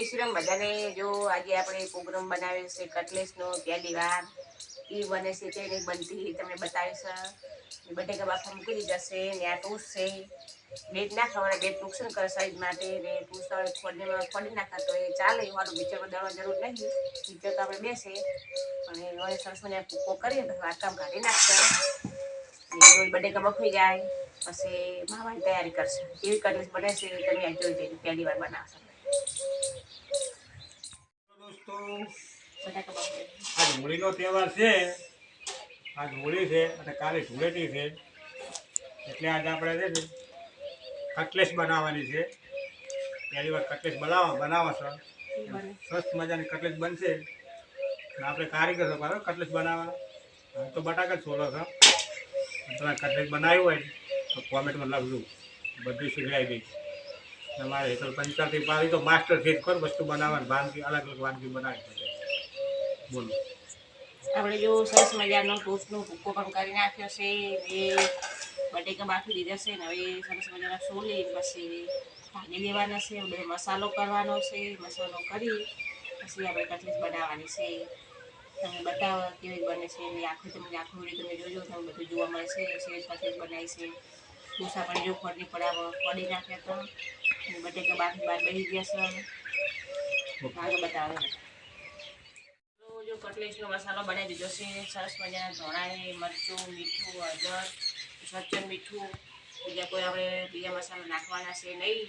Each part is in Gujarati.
જય શ્રી રામ. બધાને જો આજે આપણે પ્રોગ્રામ બનાવ્યો છે કટલેસનો, પહેલી વાર. એ બને છે તે બનતી તમને બતાવીશ બટેકા બાફા મૂકી દીધા છે, ને આ ટૂસ છે. બેટ ના ખાવાના બેટ નુકસાન કરે સાઈઝ માટે. ને ટૂસ હવે ફોડી નાખા તો એ ચાલે મારું બીચરમાં દવા જરૂર નહીં. પિક્ચર તો આપણે બેસે. પણ હવે સરસ મને કૂકો કરીએ, પછી આ કામ કાઢી નાખશે. બટેકા બફાઈ જાય, પછી માવાની તૈયારી કરશે. એવી કટલેસ બને છે, તમે જોઈ જઈને પહેલી વાર બનાવશો. દોસ્તો ધૂળીનો આજ હોળીનો તહેવાર છે. આજ હોળી છે અને કાલે ધૂળેટી છે. એટલે આજે આપણે છે ને કટલેસ બનાવવાની છે. પહેલી વાર કટલેસ બનાવવા બનાવવા છો. સ્વસ્થ મજાની કટલેસ બનશે. અને આપણે કારીગર છો બરાબર કટલેસ બનાવવા. હવે તો બટાકા જ છોલો છો. તમે કટલેસ બનાવ્યું હોય તો કોમેન્ટમાં લખજો. બધું શીખવાઈ દઈશ તમારે હેતલ પંચાયતી પાડી તો માસ્ટર છે કર વસ્તુ બનાવવાની, વાનગી, અલગ અલગ વાનગી બનાવી શકે. બોલો. આપણે જો સરસ મજાનો ટોસ્ટનો ભૂકો પણ કરી નાખ્યો છે એ બટેકા બાફી દીધા છે, ને હવે સરસ મજાના સોલી પછી ભાગી લેવાના છે, બે મસાલો કરવાનો છે, મસાલો કરી, પછી આપણે કટલેસ બનાવવાની છે. તમે બતાવો કેવી બને છે એની આખી તમે આખું વીડિયો તમે જોજો તમે બધું જોવા મળશે સેજ કટલેસ બનાવી છે ડોસા પણ જો ફરી પડાવો પડી નાખ્યા તો. અને બટેકા બાફી બહાર બેસી ગયા છે. આગળ બતાવો. જો કટલેસનો મસાલો બનાવી દીધો છે. સરસ મજાના ધોળાએ મરચું મીઠું હળદર સચ્ચન મીઠું. બીજા કોઈ આપણે બીજા મસાલા નાખવાના છે નહીં.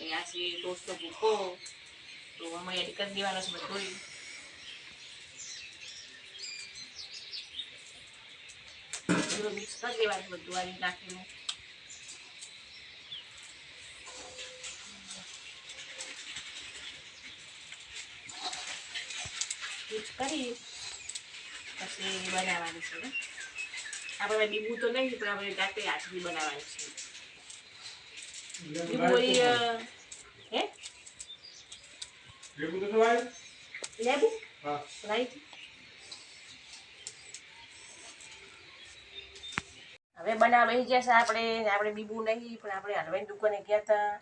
એ આ છે ટોસ્ટનો ભૂકો. તો અમે એડ કરી દેવાનો છે બધું બધું મિક્સ કરી દેવાનું છે બધું આ રીતે નાખીને મિક્સ કરી પછી બનાવવાની છે. આપણે બીબુ તો નહીં પણ આપણે જાતે આટલી બનાવવાની છે. બીબુ હે? ભેગું તો? લેબુ? હા. રાઈટ હવે બનાવી ગયા છે આપણે. આપણે બીબુ નહીં પણ આપણે હલવાઈની દુકાને ગયા હતા.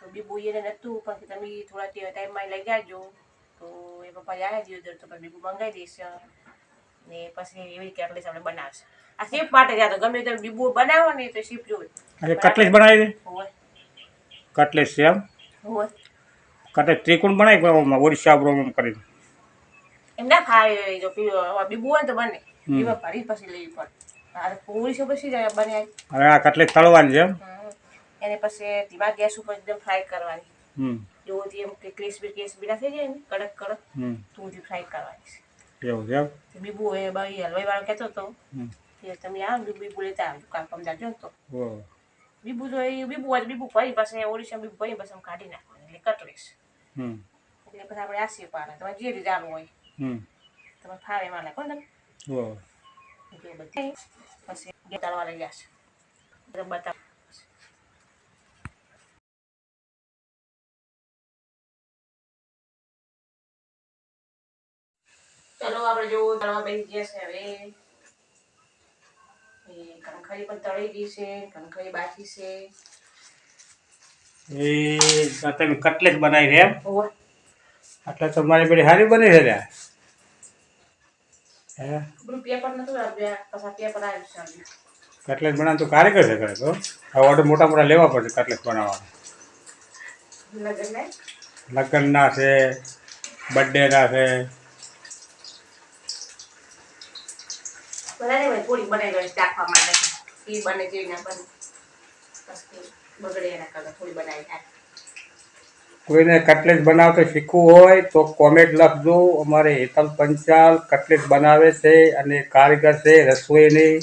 તો બીબુ એને નહોતું પણ તમે થોડા ટાઈમમાં લઈ જાજો. તો એ પપ્પા આવ્યા દિવસ તો બીબુ મંગાવી દઈશ ને પછી એવી રીતે આપણે આપણે બનાવશે. આ શીપ માટે ગયા તો ગમે તમે બીબુ બનાવો ને તો શીપ જોવે. આજે કટલેસ બનાવી દે કટલેસ છે એમ? કટલેસ ત્રિકોણ બનાવી ઓડિશા બ્રોમ કરી? એમ ના ખાય જો બીબુ હોય ને તો બને. બીબા ભરી પછી લેવી પડે આ પૂરી છે પછી બને હવે આ કટલેસ તળવાની છે એમ. એને પછી ધીમા ગેસ ઉપર એકદમ ફ્રાય કરવાની. હમ. જોથી એમ કે ક્રિસ્પી ક્રિસ્પી થઈ જાય ને કડક કડક હમ. ફ્રાય કરવાની છે. એવું એમ? બીબુ એ ભાઈ હલવાઈ વાળો કહેતો હતો કે તમે આવો બીબુ લેતા આવજો કામ કામ જાજો તો. બીબુ જો એ બીબુ હોય બીબુ ભાઈ પાસે ઓડિશા બીબુ ભાઈ પાસે કાઢી નાખવાનું એટલે કટરીશ એટલે પછી આપણે આસી પાડે તમારે જે રીતે આલુ હોય. હમ. તમે ફાવે એમાં નાખો ને. બધી. પછી તળવા લઈ જશે બતાવ ચલો આપણે જો તળવા બેસી ગયા છે હવે. એ કણખરી પણ તળી ગઈ છે કણખરી બાકી છે. એ તમે કટલેસ બનાવી ઓવે એટલે તો મારી બધી સારી બની છે આવ્યું બનાવ તો કારીગર છે કરે તો. આ ઓર્ડર મોટા મોટા લેવા પડશે કટલેટ બનાવવા લગન લગ્નના છે બર્થડેના છે બધા ભાઈ થોડી બનાવી ગઈ ચાખવા માટે. એ બને જેવી ના બને. બગડે એના કરતા થોડી બનાવી નાખ. કોઈને કટલેસ બનાવતો શીખવું હોય તો કોમેન્ટ લખજો. અમારે હેતલ પંચાલ કટલેસ બનાવે છે અને કારીગર છે રસોઈની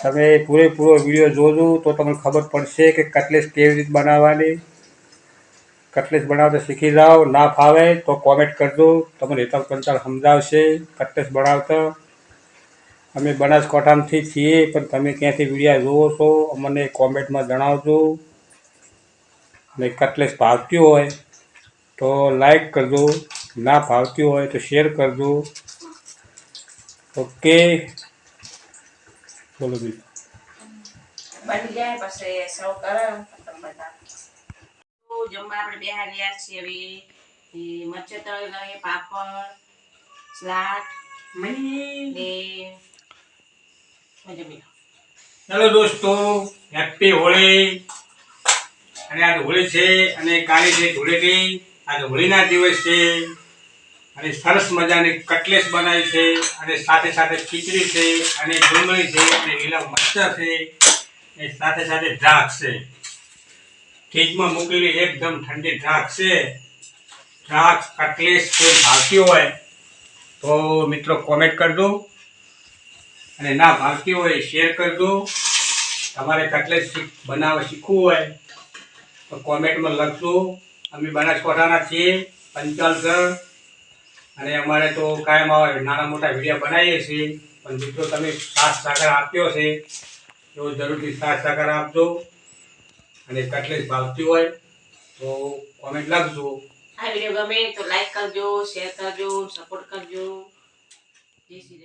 તમે પૂરેપૂરો વીડિયો જોજો તો તમને ખબર પડશે કે કટલેસ કેવી રીતે બનાવવાની. કટલેસ બનાવતા શીખી જાઓ. ના ફાવે તો કોમેન્ટ કરજો. તમને હેતલ પંચાલ સમજાવશે. કટલેસ બનાવતા અમે બનાસકાંઠામાંથી છીએ પણ તમે ક્યાંથી વિડીયા જોવો છો અમને કોમેન્ટમાં જણાવજો. ને કટલેસ ભાવતી હોય તો લાઈક કરજો ના ભાવતી હોય તો શેર કરજો. ઓકે બોલો બીજું. બની જાય પછી કરે જમવા આપણે બેહા રહ્યા છીએ હવે. મચ્છર તળેલા પાપડ સ્લાટ ને જમી લો. હેલો દોસ્તો હેપી હોળી અને આજ હોળી છે અને કાલે છે ધૂળેટી. આજે હોળીના દિવસ છે અને સરસ મજાની કટલેસ બનાવી છે અને સાથે સાથે ખીચડી છે અને ડુંગળી છે અને લીલા મચ્છર છે એ સાથે સાથે દ્રાક્ષ છે. ફ્રીજમાં મૂકેલી એકદમ ઠંડી દ્રાક્ષ છે. દ્રાક્ષ, કટલેસ, કોઈ ભાવતી હોય તો મિત્રો કોમેન્ટ કરજો અને ના ભાવતી હોય શેર કરજો તમારે કટલેટ બનાવવા શીખવું હોય તો કોમેન્ટમાં લખજો. અમે બનાસકાંઠાના છીએ, પંચાલગઢ. અને અમારે તો કાયમ આવે નાના મોટા વીડિયો બનાવીએ છીએ. પણ મિત્રો તમે સાથ સાકર આપ્યો છે એવો જરૂરથી સાથ સાકર આપજો. અને કટલેટ ભાવતી હોય તો કોમેન્ટ લખજો. આ વીડિયો ગમે તો લાઈક કરજો શેર કરજો સપોર્ટ કરજો. જય શ્રી